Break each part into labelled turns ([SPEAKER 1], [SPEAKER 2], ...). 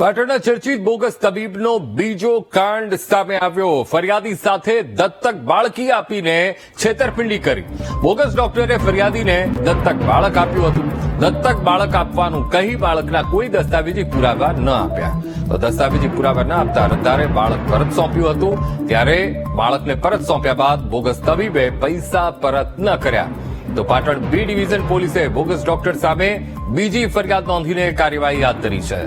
[SPEAKER 1] પાટણના ચર્ચિત બોગસ તબીબનો બીજો કાંડ સામે આવ્યો. ફરિયાદી સાથે દત્તક બાળકી આપીને છેતરપિંડી કરી. બોગસ ડોક્ટરે ફરિયાદીને દત્તક બાળક આપ્યું હતું. દત્તક બાળક આપવાનું કહી બાળકના કોઈ દસ્તાવેજી પુરાવા ન આપ્યા. તો દસ્તાવેજી પુરાવા ન આપતા અરજદારે બાળક પરત સોંપ્યું હતું. ત્યારે બાળકને પરત સોંપ્યા બાદ બોગસ તબીબે પૈસા પરત ન કર્યા. તો પાટણ બી ડિવિઝન પોલીસે બોગસ ડોક્ટર સામે બીજી ફરિયાદ નોંધીને કાર્યવાહી હાથ ધરી છે.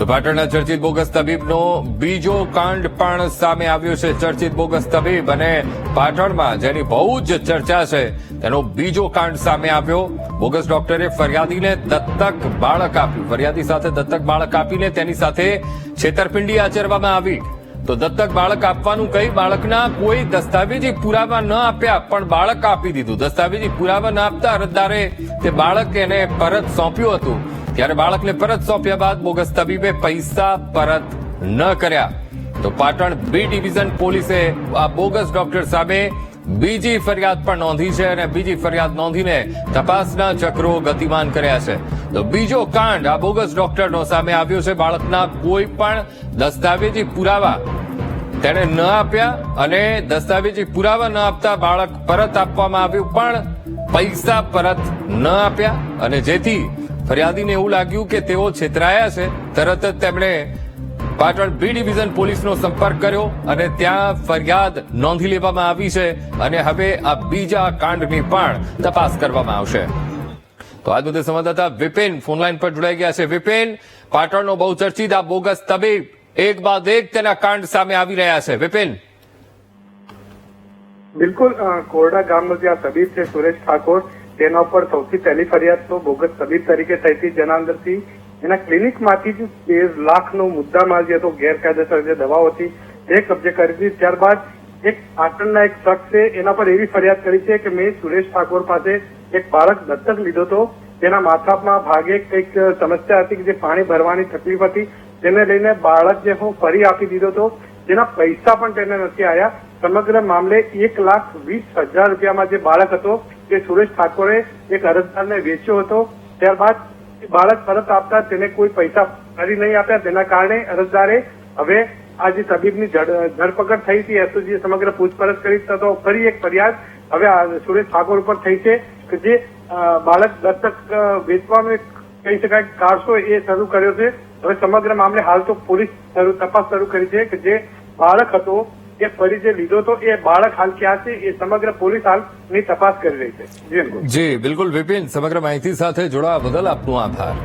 [SPEAKER 1] તો પાટણના ચર્ચિત બોગસ તબીબનો બીજો કાંડ પણ સામે આવ્યો છે ચર્ચિત બોગસ તબીબ અને પાટણમાં જેની બહુ જ ચર્ચા છે, તેનો બીજો કાંડ સામે આવ્યો. બોગસ ડોક્ટરે ફરિયાદીને દત્તક બાળક આપ્યું. ફરિયાદી સાથે દત્તક બાળક આપીને તેની સાથે છેતરપિંડી આચરવામાં આવી. તો દત્તક બાળક આપવાનું કહી બાળકના કોઈ દસ્તાવેજી પુરાવા ન આપ્યા, પણ બાળક આપી દીધું. દસ્તાવેજી પુરાવા ન આપતા અરજદારે તે બાળક એને પરત સોંપ્યું હતું. ત્યારે બાળકને પરત સોંપ્યા બાદ બોગસ તબીબે પૈસા પરત ન કર્યા. તો પાટણ બી ડિવિઝન પોલીસે આ બોગસ ડોક્ટર સામે બીજી ફરિયાદ પણ નોંધી છે અને બીજી ફરિયાદ નોંધીને તપાસના ચક્રો ગતિમાન કર્યા છે. તો બીજો કાંડ આ બોગસ ડોક્ટરનો સામે આવ્યો છે. બાળકના કોઈ પણ દસ્તાવેજી પુરાવા તેણે ન આપ્યા અને દસ્તાવેજી પુરાવા ન આપતા બાળક પરત આપવામાં આવ્યું પણ પૈસા પરત ન આપ્યા અને જેથી ફરિયાદીને એવું લાગ્યું કે તેઓ છેતરાયા છે. તરત જ તેમણે પાટણ બી ડિવિઝન પોલીસનો સંપર્ક કર્યો અને ત્યાં ફરિયાદ નોંધી લેવામાં આવી છે અને હવે આ બીજા કાંડની પણ તપાસ કરવામાં આવશે. તો આજ મુદ્દે સંવાદદાતા વિપિન ફોનલાઈન પર જોડાઈ ગયા છે. વિપિન, પાટણનો બહુ ચર્ચિત આ બોગસ તબીબ એક બાદ એક તેના કાંડ સામે આવી રહ્યા છે. વિપિન.
[SPEAKER 2] બિલકુલ કોરડા ગામનો જે આ તબીબ છે, સુરેશ ઠાકોર. તેના ઉપર સૌથી પહેલી ફરિયાદ તો બોગસ તબીબ તરીકે થઈ હતી, જેના અંદરથી એના ક્લિનિકમાંથી જ તેર લાખનો મુદ્દામાં જે હતો, ગેરકાયદેસર જે દવાઓ હતી, તે કબજે કરી હતી. ત્યારબાદ એક પાટણના એક શખ્સે એના પર એવી ફરિયાદ કરી છે કે મેં સુરેશ ઠાકોર પાસે એક બાળક દત્તક લીધો હતો. તેના માથામાં ભાગે કંઈક સમસ્યા હતી કે જે પાણી ભરવાની તકલીફ હતી. તેને લઈને બાળક જે હું ફરી આપી દીધો હતો. જેના પૈસા પણ તેને નથી આવ્યા સમગ્ર મામલે એક લાખ વીસ હજાર રૂપિયામાં જે બાળક હતો તે સુરેશ ઠાકોરે એક અરજદારને વેચ્યો હતો. ત્યારબાદ બાળક પરત આપતા તેને કોઈ પૈસા ફરી નહીં આપ્યા. તેના કારણે અરજદારે હવે આ જે તબીબની ધરપકડ થઈ હતી એસઓજીએ સમગ્ર પૂછપરછ કરી તો ફરી એક ફરિયાદ હવે સુરેશ ઠાકોર ઉપર થઈ છે કે જે બાળક દત્તક વેચવાનું કહી શકાય કારસો એ શરૂ કર્યો છે. હવે સમગ્ર મામલે હાલ તો પોલીસ તપાસ શરૂ કરી છે કે જે બાળક હતો જે લીધો હતો એ બાળક હાલ ક્યાં છે, એ સમગ્ર પોલીસ હાલની તપાસ કરી રહી છે.
[SPEAKER 1] જી, બિલકુલ વિપિન, સમગ્ર માહિતી સાથે જોડાવા બદલ આપનો આભાર.